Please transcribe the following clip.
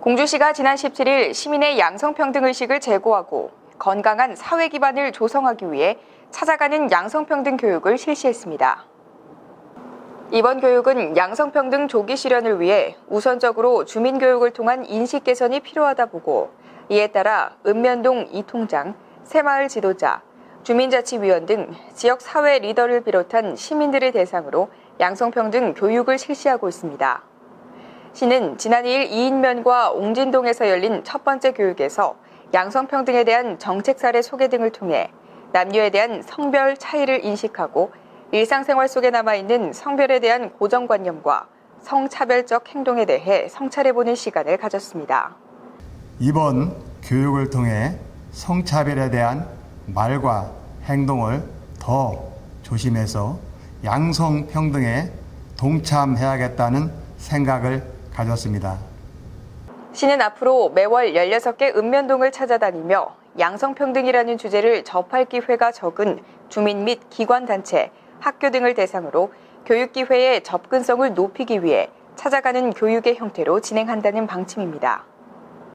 공주시가 지난 17일 시민의 양성평등 의식을 제고하고 건강한 사회 기반을 조성하기 위해 찾아가는 양성평등 교육을 실시했습니다. 이번 교육은 양성평등 조기 실현을 위해 우선적으로 주민교육을 통한 인식 개선이 필요하다 보고 이에 따라 읍면동 이통장, 새마을 지도자, 주민자치위원 등 지역 사회 리더를 비롯한 시민들을 대상으로 양성평등 교육을 실시하고 있습니다. 시는 지난 2일 이인면과 옹진동에서 열린 첫 번째 교육에서 양성평등에 대한 정책 사례 소개 등을 통해 남녀에 대한 성별 차이를 인식하고 일상생활 속에 남아있는 성별에 대한 고정관념과 성차별적 행동에 대해 성찰해보는 시간을 가졌습니다. 이번 교육을 통해 성차별에 대한 말과 행동을 더 조심해서 양성평등에 동참해야겠다는 생각을 가졌습니다. 시는 앞으로 매월 16개 읍면동을 찾아다니며 양성평등이라는 주제를 접할 기회가 적은 주민 및 기관단체, 학교 등을 대상으로 교육기회의 접근성을 높이기 위해 찾아가는 교육의 형태로 진행한다는 방침입니다.